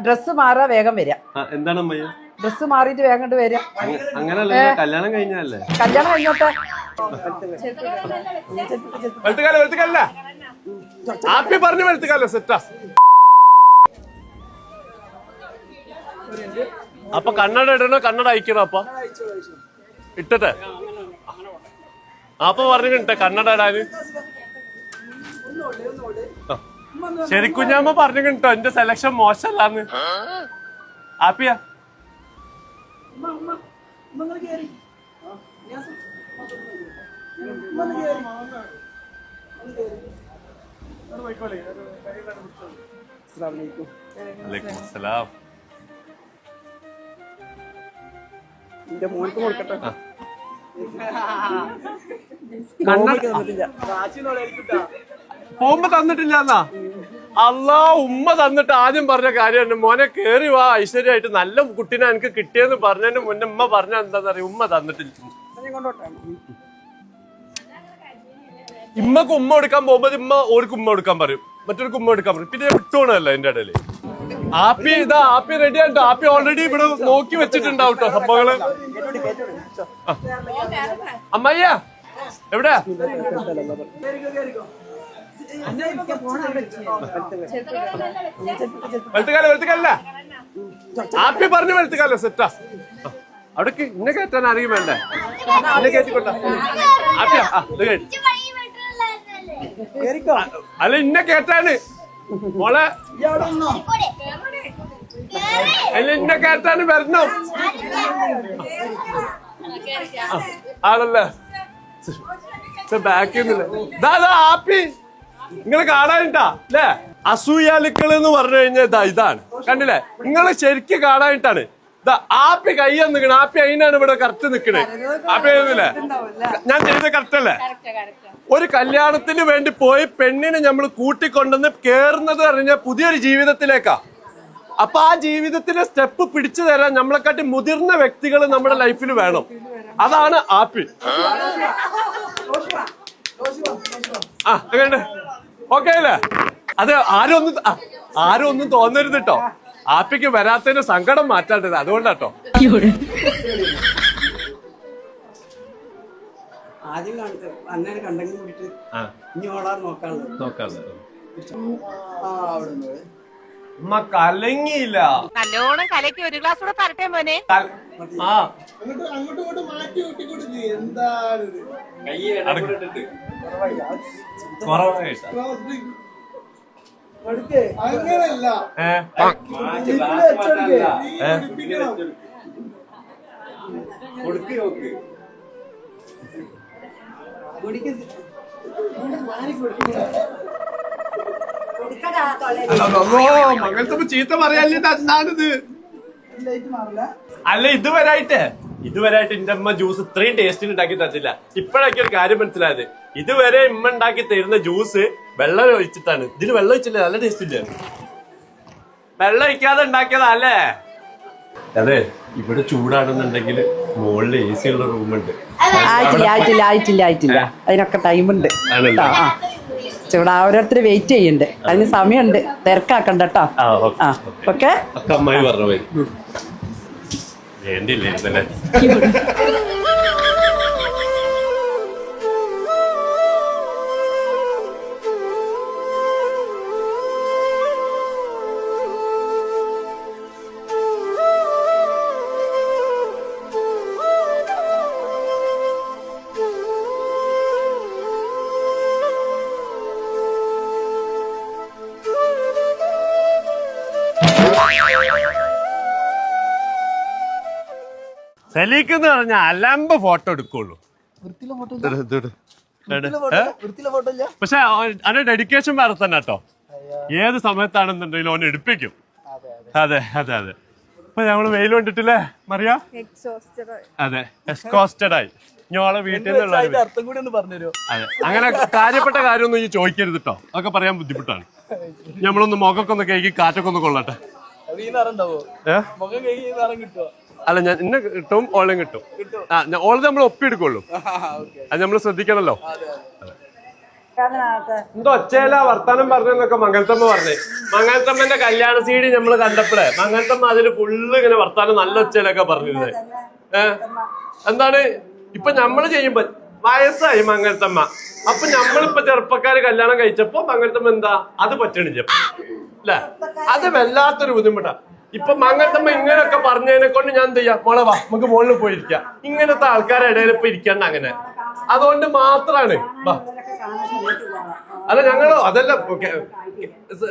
Dress മാറാ വേഗം വരിക എന്താണ് ഡ്രസ് ഡ്രസ്സ് മാറിയിട്ട് വേഗം അങ്ങ- കല്യാണം കഴിഞ്ഞല്ലേ കല്യാണം കഴിഞ്ഞോട്ടെ? പറഞ്ഞു വെളുത്തുകാല സെറ്റാ. അപ്പൊ കണ്ണട ഇടണോ കണ്ണട അയക്കണോ അപ്പൊ? ഇട്ടട്ടെ. അപ്പൊ പറഞ്ഞിട്ടുണ്ട് കണ്ണട ഇടാന്. ആ. ശരിക്കുഞ്ഞാമ്മ പറഞ്ഞു കേട്ടോ എന്റെ സെലക്ഷൻ മോശമല്ലാന്ന് ആപ്പിയാ എന്റെ മോൾക്ക് കൊടുക്കട്ടെ പോകുമ്പോ തന്നിട്ടില്ല എന്നാ അല്ലാ ഉമ്മ തന്നിട്ട് ആദ്യം പറഞ്ഞ കാര്യമാണ് മോനെ കേറി വാ ഐശ്വര്യമായിട്ട് നല്ല കുട്ടീനെ എനിക്ക് കിട്ടിയെന്ന് പറഞ്ഞതിന് മുന്നേ ഉമ്മ പറഞ്ഞ എന്താന്ന് അറിയാം ഉമ്മ തന്നിട്ടില്ല. ഇമ്മക്ക് ഉമ്മ എടുക്കാൻ പോകുമ്പോ ഇമ്മ ഓർക്ക് ഉമ്മ എടുക്കാൻ പറയും. മറ്റൊരു ഉമ്മ എടുക്കാൻ പറയും. പിന്നെ വിട്ടോണല്ലോ എന്റെ ഇടയിൽ. ആപ്പി ഇതാ ആപ്പി റെഡി ആയിട്ടോ ആപ്പി ഓൾറെഡി ഇവിടെ നോക്കി വെച്ചിട്ടുണ്ടാവും കേട്ടോ സംഭവങ്ങൾ. അമ്മയ്യ എവിടെയാ? വെളുത്തുകാല വെളുത്തുകാല ആപ്പി പറഞ്ഞു വെളുത്തുകാല സെറ്റാ. അവിടേക്ക് ഇന്നെ കയറ്റാൻ അറിയും വേണ്ടേ? ഇന്നെ കയറ്റിക്കൊണ്ട. ആപ്പിയാ അല്ല ഇന്നെ കേട്ടാണ് മോളെ. അല്ല ഇന്നെ കേട്ടാണ് വരണം. ആണല്ലേ? ബാക്കിൽ നിന്നില്ല ആപ്പി. നിങ്ങൾ കാണാനിട്ടാ അല്ലേ? അസൂയാലുക്കൾ എന്ന് പറഞ്ഞു കഴിഞ്ഞാൽ ഇതാ ഇതാണ്. കണ്ടില്ലേ? നിങ്ങൾ ശരിക്കും കാണാനിട്ടാണ്. ഇതാ ആപ്പി കൈ നിൽക്കണ ആപ്പി അതിനാണ് ഇവിടെ കറക്റ്റ് നിക്കണേ. ആപ്പി ചെയ്യുന്നില്ലേ ഞാൻ ചെയ്ത കറക്റ്റ് അല്ലേ ഒരു കല്യാണത്തിന് വേണ്ടി പോയി പെണ്ണിനെ നമ്മൾ കൂട്ടിക്കൊണ്ടെന്ന് കേറുന്നത് പറഞ്ഞാൽ പുതിയൊരു ജീവിതത്തിലേക്കാ. അപ്പൊ ആ ജീവിതത്തിലെ സ്റ്റെപ്പ് പിടിച്ചു തരാൻ നമ്മളെക്കാട്ടി മുതിർന്ന വ്യക്തികൾ നമ്മുടെ ലൈഫിൽ വേണം. അതാണ് ആപ്പി. ആ അങ്ങനെ ഓക്കെ അല്ലേ? അത് ആരും ഒന്നും ആരും ഒന്നും തോന്നരുത് കേട്ടോ ആപ്പിക്ക് വരാത്തതിന് സങ്കടം മാറ്റാണ്ടത് അതുകൊണ്ടാട്ടോ ആദ്യം അന്നേരം കണ്ടെങ്കിൽ കൂടിയിട്ട് ആ. ഉമ്മ കലങ്ങിയില്ല നല്ലോണം കലക്കി ഒരു ഗ്ലാസ് കൂടെ തരട്ടെ മോനെ കല- ആ അങ്ങോട്ട് അങ്ങോട്ടും ഇങ്ങോട്ടും മാറ്റി കൂട്ടി കൊടുക്ക് എന്താണ് ഇത്? കുറവായിട്ടാ കൊടുക്ക്. അങ്ങനല്ല ഏ ഇതിൽ വെച്ചോടുക്ക്. നീ ഏ? കുടിപ്പിക്കണം. കുടിക്ക്. മാറി കൊടുക്ക്. ചീത്ത മാറില്ല അല്ല ഇതുവരായിട്ട് ഇതുവരായിട്ട് എന്റെ അമ്മ ജ്യൂസ് ഇത്രയും ടേസ്റ്റിന് ഉണ്ടാക്കി തന്നില്ല ഇപ്പോഴൊക്കെ ഒരു കാര്യം മനസ്സിലായത്. ഇതുവരെ ഇമ്മ ഉണ്ടാക്കി തരുന്ന ജ്യൂസ് വെള്ളം ഒഴിച്ചിട്ടാണ്. ഇതിന് വെള്ളം ഒഴിച്ചില്ല നല്ല ടേസ്റ്റ് ഇല്ല? വെള്ളം ഒഴിക്കാതെ ഉണ്ടാക്കിയതാ അല്ലേ അതെ ഇവിടെ ചൂടാണെന്നുണ്ടെങ്കിൽ മുകളിൽ എ സി ഉള്ള റൂമുണ്ട് ആയിട്ടില്ല ആയിട്ടില്ല ആയിട്ടില്ല ആയിട്ടില്ല. അതിനൊക്കെ ടൈമുണ്ട് ആണല്ലോ? ഇവിടെ ഓരോരുത്തർ വെയിറ്റ് ചെയ്യണ്ട്. അതിന് സമയമുണ്ട്. തിരക്കാക്കണ്ട കേട്ടോ ആ ഓക്കെ അമ്മായി പറഞ്ഞ വേണ്ടില്ലേ എന്ന് പറഞ്ഞാൽ അലമ്പ് ഫോട്ടോ എടുക്കുള്ളൂ. പക്ഷെ അവന്റെ ഡെഡിക്കേഷൻ വേറെ തന്നെ കേട്ടോ. ഏത് സമയത്താണെന്നുണ്ടെങ്കിലും അവൻ എടുപ്പിക്കും. അതെ അതെ. അതെ ഇപ്പൊ ഞങ്ങൾ വെയിൽ കണ്ടിട്ടില്ലേ മറിയ? അതെ എക്സ്കോസ്റ്റഡ് ആയി. ഞങ്ങളെ വീട്ടിൽ നിന്നുള്ള അതെ. അങ്ങനെ കാര്യപ്പെട്ട കാര്യമൊന്നും ഈ ചോദിക്കരുത് കേട്ടോ. അതൊക്കെ പറയാൻ ബുദ്ധിമുട്ടാണ്. നമ്മളൊന്ന് മുഖമൊക്കെ ഒന്ന് കഴുകി കാറ്റൊക്കെ ഒന്ന് കൊള്ളട്ടെ. അത് അല്ല ഞാൻ ഇന്നെ കിട്ടും ഓൺലൈൻ കിട്ടും. ആ ഞാൻ- ഓളത് നമ്മൾ ഒപ്പിയെടുക്കുള്ളൂ. അത് നമ്മൾ ശ്രദ്ധിക്കണല്ലോ. എന്തോ ഒച്ചയല്ല വർത്താനം പറഞ്ഞെന്നൊക്കെ മംഗലത്തമ്മ പറഞ്ഞേ. മംഗലത്തമ്മന്റെ കല്യാണ സീഡി നമ്മൾ കണ്ടപ്പോഴേ മംഗലത്തമ്മ അതിൽ ഫുള്ള് ഇങ്ങനെ വർത്താനം നല്ല ഒച്ചയിലൊക്കെ പറഞ്ഞിരുന്നത് ഏഹ് എന്താണ്? ഇപ്പൊ നമ്മൾ ചെയ്യുമ്പോ വയസ്സായി മംഗലത്തമ്മ. അപ്പൊ നമ്മളിപ്പോ ചെറുപ്പക്കാര് കല്യാണം കഴിച്ചപ്പോ മംഗലത്തമ്മ എന്താ? അത് പറ്റണില്ല. അല്ലേ? അത് വല്ലാത്തൊരു ബുദ്ധിമുട്ടാ. ഇപ്പൊ മങ്ങത്തമ്മ ഇങ്ങനെയൊക്കെ പറഞ്ഞതിനെ കൊണ്ട് ഞാൻ എന്ത് ചെയ്യാം? മോളെ വാ നമുക്ക് മുകളിൽ പോയിരിക്കാം. ഇങ്ങനത്തെ ആൾക്കാരുടെ ഇടയിൽ ഇപ്പൊ ഇരിക്കണ്ട അങ്ങനെ. അതുകൊണ്ട് മാത്രാണ്. വാ. അല്ല ഞങ്ങളോ? അതല്ല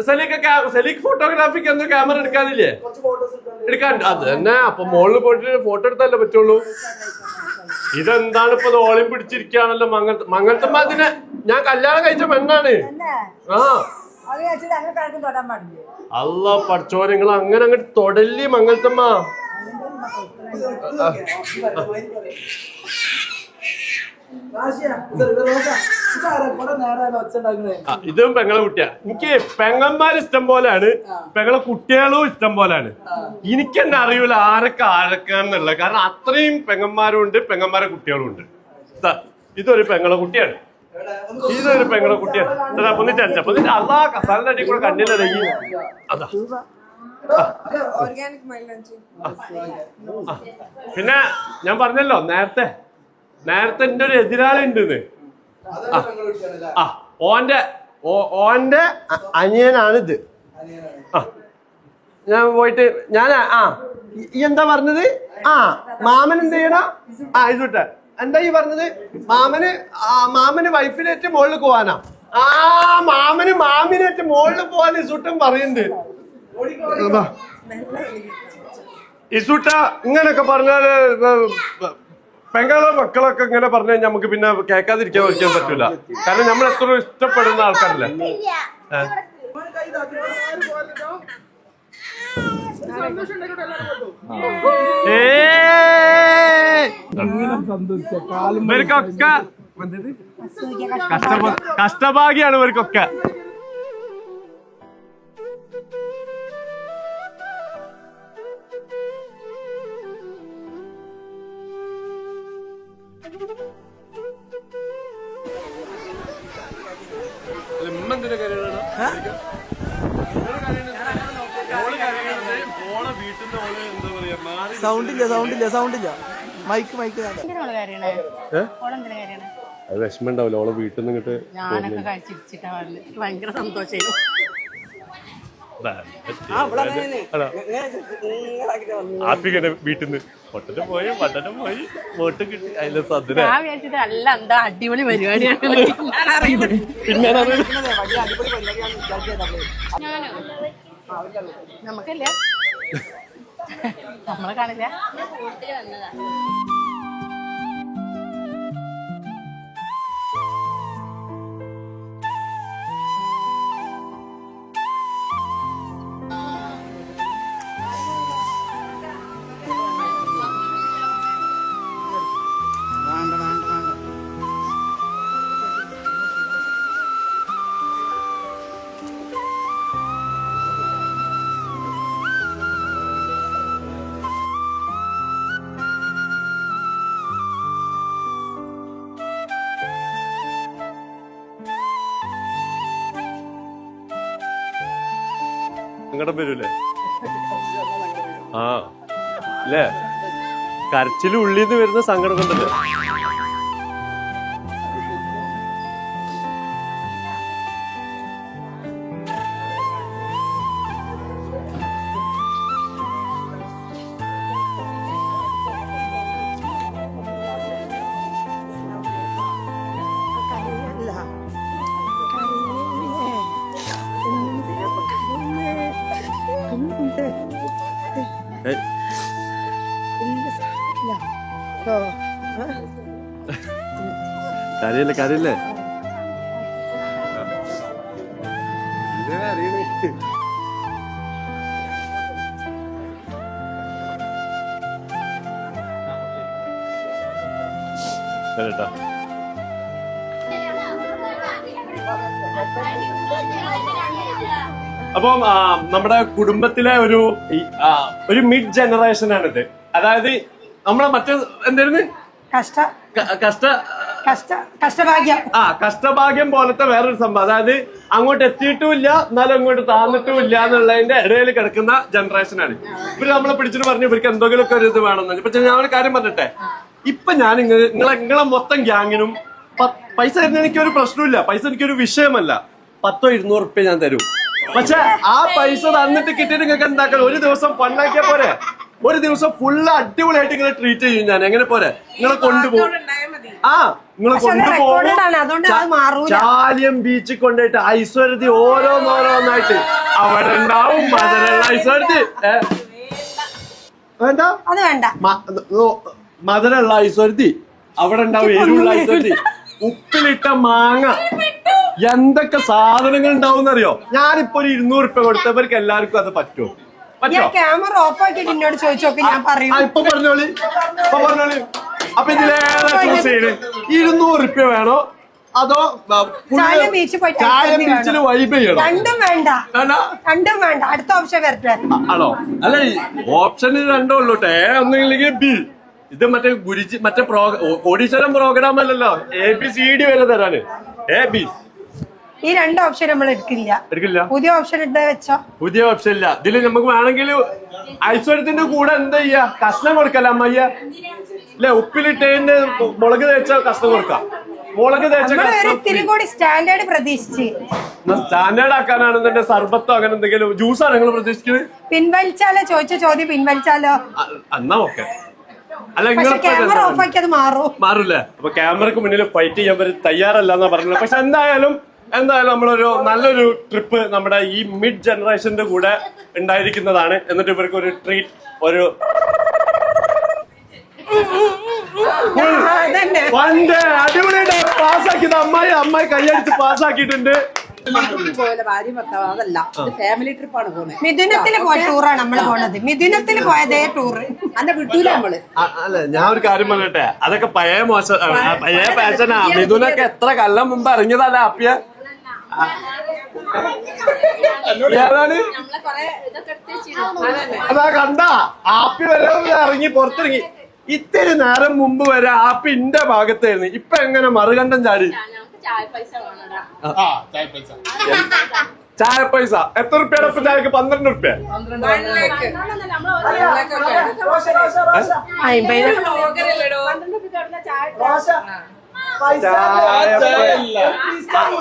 സലീക്ക് സലീക്ക് ഫോട്ടോഗ്രാഫിക്ക് എന്തോ ക്യാമറ എടുക്കാനില്ലേ? എടുക്കാൻ അത് തന്നെ അപ്പൊ മോളിൽ പോയിട്ട് ഫോട്ടോ എടുത്താലേ പറ്റുള്ളൂ. ഇതെന്താണ് ഇപ്പൊ ഓളിയും പിടിച്ചിരിക്കുകയാണല്ലോ മംഗൾ മങ്ങത്തമ്മ അതിനെ ഞാൻ കല്യാണം കഴിച്ച പെണ്ണാണ്. ആ. അല്ല പഠിച്ചോ നിങ്ങൾ അങ്ങനെ അങ്ങോട്ട് തൊടല്ലി മംഗലത്തമ്മ. ഇതും പെങ്ങളെ കുട്ടിയാ. എനിക്ക് പെങ്ങന്മാർ ഇഷ്ടം പോലെയാണ് പെങ്ങളെ കുട്ടികളും ഇഷ്ടം പോലെയാണ് എനിക്ക് തന്നെ അറിയൂല ആരൊക്കെ ആരൊക്കെയാണെന്നുള്ളത് കാരണം അത്രയും പെങ്ങന്മാരും ഉണ്ട് പെങ്ങന്മാരെ കുട്ടികളും ഉണ്ട് ഇതൊരു പെങ്ങളെ കുട്ടിയാണ്. ഇതൊരു പെങ്ങളെ കുട്ടിയാ ഇതാ, പൊന്നിച്ച് അടിച്ച പൊന്നിച്ച് അല്ലാ കസാലിന്റെ അടി കൂടെ കണ്ണിലടങ്ങി അതാ. പിന്നെ ഞാൻ പറഞ്ഞല്ലോ നേരത്തെ നേരത്തെ എന്റെ ഒരു എതിരാളി ഉണ്ട് ആ. ഓന്റെ ഓന്റെ അനിയനാണിത് ആ. ഞാൻ പോയിട്ട് ഞാൻ ആ എന്താ പറഞ്ഞത്? ആ മാമൻ എന്ത് ചെയ്യണം ആ ഇതുട്ട എന്താ ഈ പറഞ്ഞത്? മാമന് ആ മാമന് വൈഫിനേറ്റ് മുകളിൽ പോവാനാ. ആ മാമന് മാമിനേറ്റ് മുകളിൽ പോവാൻ ഇസുട്ടും പറയുന്നുണ്ട്. ഇസുട്ട ഇങ്ങനൊക്കെ പറഞ്ഞാൽ പെങ്ങളെ മക്കളൊക്കെ ഇങ്ങനെ പറഞ്ഞു കഴിഞ്ഞാൽ നമുക്ക് പിന്നെ കേൾക്കാതിരിക്കാൻ വയ്ക്കാൻ പറ്റൂല. കാരണം നമ്മൾ എത്ര ഇഷ്ടപ്പെടുന്ന ആൾക്കാരല്ലേ? ഏ? ഇവർക്കൊക്കെ കഷ്ടഭാഗ്യാണ് ഇവർക്കൊക്കെ. സൗണ്ടില്ല സൗണ്ടില്ല സൗണ്ടില്ല. സൗണ്ട് ഇല്ല മൈക്ക് മൈക്ക്. അത് വിഷമം ഉണ്ടാവില്ല ഓളെ വീട്ടിൽ നിന്ന് ഇങ്ങോട്ട് ഞാനൊക്കെ കഴിച്ചിരിച്ചിട്ടാ പറഞ്ഞത് ഭയങ്കര സന്തോഷമായിരുന്നു ആപ്പിക്കട്ടെ വീട്ടിൽ നിന്ന് പൊട്ടനും പോയി പട്ടനും പോയി. വോട്ട് കിട്ടി. അതിലെ വിചാരിച്ചത് അല്ല എന്താ അടിപൊളി പരിപാടിയാണ്. പിന്നെ നമുക്കല്ല? നമ്മളെ കാണില്ല? സങ്കടം വരൂലേ? ആ. അല്ലേ കരച്ചിൽ ഉള്ളിൽ നിന്ന് വരുന്ന സങ്കടം കൊണ്ടല്ലേ കരയല്ലേ കരയല്ലേ? കേട്ടാ അപ്പം നമ്മുടെ കുടുംബത്തിലെ ഒരു ഒരു മിഡ് ജനറേഷൻ ആണിത്. അതായത് നമ്മളെ മറ്റേ എന്തായിരുന്നു കഷ്ട. കഷ്ട കഷ്ടഭാഗ്യം. ആ കഷ്ടഭാഗ്യം പോലത്തെ വേറൊരു സംഭവം. അതായത് അങ്ങോട്ട് എത്തിയിട്ടുമില്ല എന്നാലും അങ്ങോട്ട് താന്നിട്ടുമില്ല എന്നുള്ളതിന്റെ ഇടയിൽ കിടക്കുന്ന ജനറേഷനാണ് ഇവർ നമ്മളെ പിടിച്ചിട്ട് പറഞ്ഞു ഇവർക്ക് എന്തെങ്കിലുമൊക്കെ ഒരു ഇത് വേണമെന്ന്. പക്ഷെ ഞാൻ ഒരു കാര്യം പറഞ്ഞിട്ടെ. ഇപ്പൊ ഞാൻ നിങ്ങളെ നിങ്ങളെ മൊത്തം ഗ്യാങ്ങിനും പൈസ തരുന്ന എനിക്കൊരു പ്രശ്നമില്ല പൈസ എനിക്കൊരു വിഷയമല്ല. പത്തോ ഇരുന്നൂറ് റുപ്യ ഞാൻ തരും. പക്ഷെ ആ പൈസ തന്നിട്ട് കിട്ടിയിട്ട് നിങ്ങൾക്ക് എന്താക്കണം ഒരു ദിവസം പണ്ടാക്കിയ പോരെ? ഒരു ദിവസം ഫുള്ള് അടിപൊളിയായിട്ട് ഇങ്ങനെ ട്രീറ്റ് ചെയ്യും ഞാൻ. എങ്ങനെ പോരെ? നിങ്ങളെ കൊണ്ടുപോകും. ആ നിങ്ങളെ കൊണ്ടുപോകും. ചാലിയം ബീച്ചിൽ കൊണ്ടുപോയിട്ട് ഐശ്വര്യതി ഓരോന്നോരോന്നായിട്ട് അവിടെ ഉണ്ടാവും. മധുരമുള്ള ഐശ്വര്യതി? വേണ്ട? അത് വേണ്ട. മധുരമുള്ള ഐശ്വര്യതി അവിടെ ഉണ്ടാവും എരിവുള്ള ഐശ്വര്യതി ഉപ്പിലിട്ട മാങ്ങ. എന്തൊക്കെ സാധനങ്ങൾ ഉണ്ടാവും എന്നറിയോ ഞാനിപ്പോ ഒരു ഇരുന്നൂറ് രൂപ കൊടുത്തവർക്ക് എല്ലാവർക്കും അത് പറ്റുമോ? ഞാൻ ക്യാമറ ഓഫ് ആക്കിയിട്ട് എന്നോട് ചോദിച്ചോക്കെ ഞാൻ പറയും. ഇപ്പൊ പറഞ്ഞോളി. ഇപ്പൊ പറഞ്ഞോളി. അപ്പൊ ഇതിലേറെ ചൂസ് ചെയ്യണേ ഇരുന്നൂറ് റുപ്യ വേണോ? അതോ ചായ ബീച്ചിൽ പോയിട്ട് ചായ ബീച്ചിൽ വൈബ് ചെയ്യണോ? രണ്ടും വേണ്ട? രണ്ടും വേണ്ട. അടുത്ത ഓപ്ഷൻ വരട്ടെ. ആണോ? അല്ല ഓപ്ഷൻ രണ്ടോ ഉള്ളൂ ടേ ഒന്നുമില്ലെങ്കിൽ ബി. ഇത് മറ്റേ ഗുരുജി മറ്റേ പ്രോ കോടീശ്വരം പ്രോഗ്രാം അല്ലല്ലോ. എ ബി സി ഡി വരെ തരാന്. A B. ഈ രണ്ട് ഓപ്ഷൻ നമ്മൾ എടുക്കില്ല. എടുക്കില്ല. പുതിയ ഓപ്ഷൻ ഇട്ട് വെച്ചോ. പുതിയ ഓപ്ഷൻ ഇല്ല. ഇതിൽ നമുക്ക് വേണമെങ്കിൽ ഐശ്വര്യത്തിന്റെ കൂടെ എന്താ ചെയ്യാ? കഷ്ണം കൊടുക്കല്ല അമ്മയ്യ? അല്ലെ ഉപ്പിലിട്ടതിന്റെ മുളക് തേച്ച കഷ്ണം കൊടുക്കാം. മുളക് തേച്ച ഇത്തിരി കൂടി സ്റ്റാൻഡേർഡ് പ്രതീക്ഷിച്ച്. സ്റ്റാൻഡേർഡ് ആക്കാനാണെന്നുണ്ടെ സർബത്തോ അങ്ങനെ എന്തെങ്കിലും ജ്യൂസാണ് നിങ്ങൾ പ്രതീക്ഷിക്കുന്നത് പിൻവലിച്ചാലോ? ചോദിച്ച ചോദ്യം പിൻവലിച്ചാലോ? എന്നാ ഓക്കെ. ക്യാമറ ഓഫ് ആക്കി അത് മാറും. മാറില്ല? അപ്പൊ ക്യാമറക്ക് മുന്നിൽ ഫൈറ്റ് ചെയ്യാൻ തയ്യാറല്ല എന്നാ പറഞ്ഞത്. പക്ഷെ എന്തായാലും എന്തായാലും നമ്മളൊരു നല്ലൊരു ട്രിപ്പ് നമ്മുടെ ഈ മിഡ് ജനറേഷന്റെ കൂടെ ഉണ്ടായിരിക്കുന്നതാണ്. എന്നിട്ട് ഇവർക്ക് ഒരു ട്രീറ്റ് ഒരു അടിപൊളി പാസ്സാക്കിയത് അമ്മായി. അമ്മായി കൈയടിച്ച് പാസ്സാക്കിയിട്ടുണ്ട്. പോയ ടൂറാണ് നമ്മൾ പോണത്. മിഥുനത്തിൽ പോയതേ ടൂറ് അന്നെ വിട്ടൂല നമ്മൾ. അ- അല്ല ഞാൻ ഒരു കാര്യം പറഞ്ഞിട്ടെ? അതൊക്കെ പഴയ മോശം പഴയ പാഷനാ മിഥുനൊക്കെ എത്ര കൊല്ലം മുമ്പ് അറിഞ്ഞതല്ല അപ്പിയ? ഏതാണ്? അതാ കണ്ട? ആപ്പി വരെ ഇറങ്ങി പുറത്തിറങ്ങി. ഇത്തിരി നേരം മുമ്പ് വരെ ആപ്പി ഇന്റെ ഭാഗത്തായിരുന്നു. ഇപ്പൊ എങ്ങനെ മറുകണ്ടം ചാടി? ആ ചായ പൈസ. ചായ പൈസ. എത്ര റുപ്യാണ് ഇപ്പൊ ചായക്ക്? പന്ത്രണ്ട് റുപ്യ. പന്ത്രണ്ട് ചായ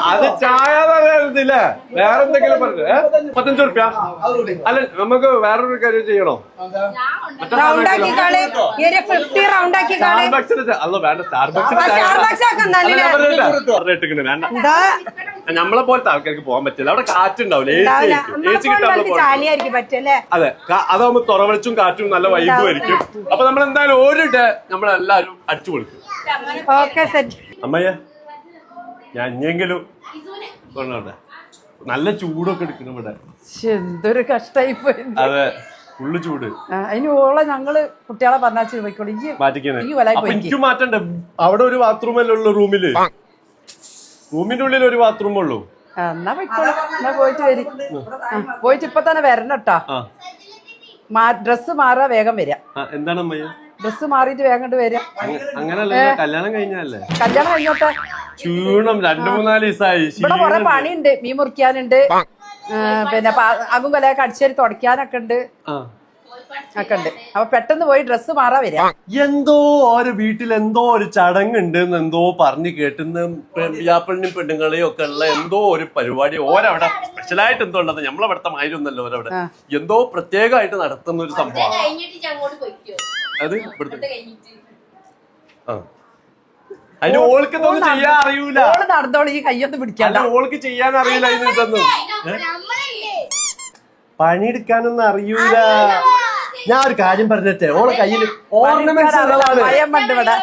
അത് ചായ പറയുന്നില്ല വേറെ എന്തെങ്കിലും പറഞ്ഞു ഏ? പത്തഞ്ച് റുപ്യ. അല്ല നമുക്ക് വേറൊരു കാര്യം ചെയ്യണോ? നമ്മളെ പോലത്തെ ആൾക്കാർക്ക് പോകാൻ പറ്റില്ല. അവിടെ കാറ്റുണ്ടാവില്ല. അതെ അതാവുമ്പോ തുറവളിച്ചും കാറ്റും നല്ല വൈബും ആയിരിക്കും. അപ്പൊ നമ്മൾ എന്തായാലും ഒരു ഡേ നമ്മളെല്ലാരും അടിച്ചു കൊടുക്കും ഓക്കെ സെറ്റ് അമ്മയ്യ ഞാൻ ഇനിയെങ്കിലും കൊണ്ടോട്ടെ നല്ല ചൂടൊക്കെ എടുക്കണം ഇവിടെ. എന്തൊരു കഷ്ടായി പോയി. അതെ ഫുള്ള് ചൂട്. അതിന് ഓളെ ഞങ്ങൾ കുട്ടികളെ പറഞ്ഞാൽ പോയിക്കോളൂ എനിക്ക് മാറ്റണ്ടേ? അവിടെ ഒരു ബാത്റൂം അല്ലേ ഉള്ളു റൂമിൽ? റൂമിന്റെ ഉള്ളിൽ ഒരു ബാത്റൂം ഉള്ളൂ. എന്നാ പോയിക്കോളൂ. എന്നാ പോയിട്ട് വരി. പോയിട്ട് ഇപ്പൊ തന്നെ വരണം കേട്ടാ. ആ. ഡ്രസ്സ് മാറാ വേഗം വരാ. എന്താണ് അമ്മയ്യ ഡ്രസ്സ് മാറിയിട്ട് വേഗം ഇങ്ങോട്ട് വരാം. അങ്ങ- അങ്ങനല്ല കല്യാണം കഴിഞ്ഞല്ലേ കല്യാണം കഴിഞ്ഞോട്ടെ? ക്ഷീണം രണ്ടു മൂന്നാൽ ദിവസമായി ഇവിടെ കൊറേ പണിയുണ്ട്. മീൻ മുറിക്കാനുണ്ട്. പിന്നെ അകും കൊലയൊക്കെ അടിച്ചേരി തുടയ്ക്കാനൊക്കെ ഉണ്ട്. ആ. ഒക്കെ ഉണ്ട്. അപ്പൊ പെട്ടെന്ന് പോയി ഡ്രസ്സ് മാറാ വരാം. എന്തോ ഒരു വീട്ടിൽ എന്തോ ഒരു ചടങ്ങുണ്ട് എന്ന് എന്തോ പറഞ്ഞു കേട്ടുന്ന വ്യാപ്പളിനും പെണ്ണുങ്ങളെയും ഒക്കെ ഉള്ള എന്തോ ഒരു പരിപാടി. ഓരവിടെ സ്പെഷ്യലായിട്ട് എന്തോ ഉള്ളത്. നമ്മളവിടുത്തെ മായിരുന്നല്ലോ ഓരവിടെ. എന്തോ പ്രത്യേകമായിട്ട് നടത്തുന്ന ഒരു സംഭവം അത് ഇവിടുത്തെ ആ. അതിന് ഓൾക്ക് ഇതൊന്നും ചെയ്യാൻ അറിയൂല ഓൾ നടന്നോളൂ ഈ കയ്യൊന്നും പിടിക്കാണ്ട അല്ല ഓൾക്ക് ചെയ്യാൻ അറിയില്ല ഇതിന് ഇതൊന്നും. നമ്മളല്ലേ പണിയെടുക്കാനൊന്നും അറിയൂല. ഞാൻ ഒരു കാര്യം പറഞ്ഞിട്ടേ ഓളെ കയ്യിൽ ഓർണമെന്റ്സ് ഉള്ളതാണ്. ഭയം പണ്ട് ഇവിടെ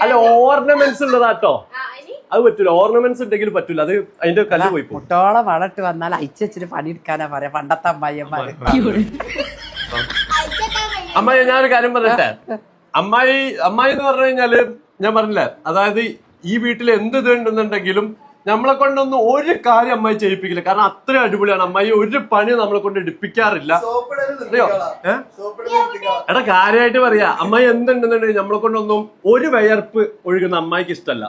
അല്ല ഓർണമെന്റ്സ് ഉള്ളതാട്ടോ ആ, ഇനി? അത് പറ്റൂല ഓർണമെന്റ്സ് ഉണ്ടെങ്കിൽ പറ്റൂല. അത് അതിന്റെ കല്ല് പോയി പോകും മുട്ടോളം വളട്ട് വന്നാൽ അയച്ചിട്ട് പണിയെടുക്കാനാ പറയാ പണ്ടത്തെ അമ്മായിയന്മാര് അമ്മായി ഞാനൊരു കാര്യം പറഞ്ഞിട്ടെ? അമ്മായി അമ്മായി എന്ന് പറഞ്ഞു കഴിഞ്ഞാൽ ഞാൻ പറഞ്ഞില്ല? അതായത് ഈ വീട്ടിൽ എന്ത് ഇതുണ്ടെന്നുണ്ടെങ്കിലും നമ്മളെ കൊണ്ടൊന്നും ഒരു കാര്യം അമ്മായി ചെയ്യിപ്പിക്കില്ല. കാരണം അത്രയും അടിപൊളിയാണ്. അമ്മായി ഒരു പണി നമ്മളെ കൊണ്ട് എടുപ്പിക്കാറില്ല. അറിയോ? ഏഹ് എടാ കാര്യമായിട്ട് പറയാ. അമ്മായി എന്തുണ്ടെന്നുണ്ടെങ്കിൽ നമ്മളെ കൊണ്ടൊന്നും ഒരു വയർപ്പ് ഒഴുകുന്ന അമ്മായിക്ക് ഇഷ്ടമല്ല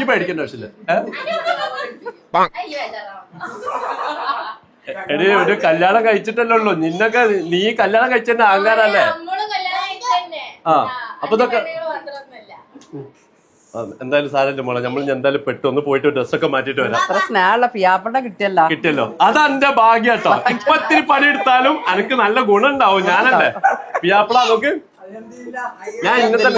ഈ പേടിക്കേണ്ട ആവശ്യമില്ല. എടി ഒരു കല്യാണം കഴിച്ചിട്ടല്ലേ ഉള്ളൂ നിന്നൊക്കെ നീ കല്യാണം കഴിച്ചതിന്റെ അഹങ്കാരല്ലേ ആ, അപ്പൊ ഇതൊക്കെ- എന്തായാലും സാരല്ലേ മോളെ. നമ്മൾ എന്തായാലും പെട്ടു. ഒന്ന് പോയിട്ട് ഡ്രസ്സൊക്കെ മാറ്റിട്ട് വരാം. അത്ര സ്നേഹമുള്ള പിയാപ്പണ്ട കിട്ടിയല്ലോ. കിട്ടിയല്ലോ. ഭാഗ്യ കേട്ടോ ഇപ്പൊ ഇത്തിരി പണിയെടുത്താലും എനിക്ക് നല്ല ഗുണം ഉണ്ടാവും ഞാനല്ലേ പിയാപ്പിള നോക്ക്. ഞാൻ ഇന്നത്തെ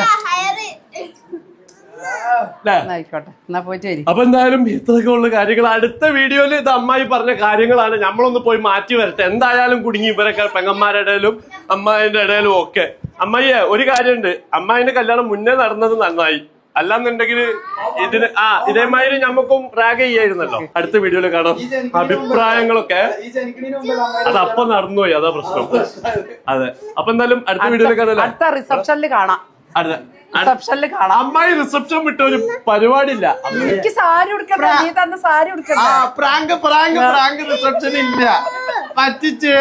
ആയിക്കോട്ടെ എന്നാ പോയിട്ട് വരി. അപ്പൊ എന്തായാലും ഇത്രയൊക്കെ ഉള്ള കാര്യങ്ങൾ അടുത്ത വീഡിയോയിൽ ഇത് അമ്മായി പറഞ്ഞ കാര്യങ്ങളാണ്. നമ്മളൊന്ന് പോയി മാറ്റി വരട്ടെ. എന്തായാലും കുടുങ്ങി ഇവരൊക്കെ പെങ്ങന്മാരുടെ ഇടയിലും അമ്മായിന്റെ ഇടയിലും ഒക്കെ. അമ്മായിയെ ഒരു കാര്യമുണ്ട്. അമ്മായിന്റെ കല്യാണം മുന്നേ നടന്നത് നന്നായി. അല്ലാന്നുണ്ടെങ്കിൽ ഇതിന് ആ ഇതേമാതിരി നമുക്കും റാഗ് ചെയ്യായിരുന്നല്ലോ. അടുത്ത വീഡിയോയിൽ കാണാം. അഭിപ്രായങ്ങളൊക്കെ. അത് അപ്പൊ നടന്നുപോയി. അതാ പ്രശ്നം. അതെ അപ്പൊ എന്തായാലും അടുത്ത വീഡിയോയിൽ കാണാം അടുത്ത റിസപ്ഷനിൽ കാണാം. അടുത്ത റിസപ്ഷനിൽ കാണാം. അമ്മായി റിസപ്ഷൻ വിട്ട ഒരു പരിപാടിയില്ല. എനിക്ക് സാരി ഉടുക്കണ്ട നീ തന്ന സാരി ആ ഉടുക്കണ്ട പ്രാങ്ക് പ്രാങ്ക് പ്രാങ്ക് റിസപ്ഷൻ ഇല്ല. പറ്റിച്ചേ.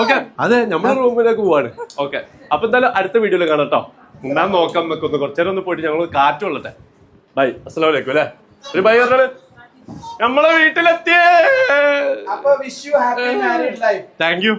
ഓക്കെ. അതെ നമ്മുടെ റൂമിലേക്ക് പോവാണ്. ഓക്കെ. അപ്പൊ എന്തായാലും അടുത്ത വീഡിയോയിൽ കാണാം കേട്ടോ. ഞാൻ നോക്കാം വെക്കൊന്ന് കുറച്ചേരം ഒന്ന് പോയിട്ട് ഞങ്ങൾ കാറ്റ് കൊള്ളട്ടെ. ബൈ. അസ്സലാം വലൈക്കും അല്ലേ? ഒരു ബൈ പറഞ്ഞാൽ നമ്മളെ വീട്ടിലെത്തിയേ. അപ്പൊ wish you happy married life thank you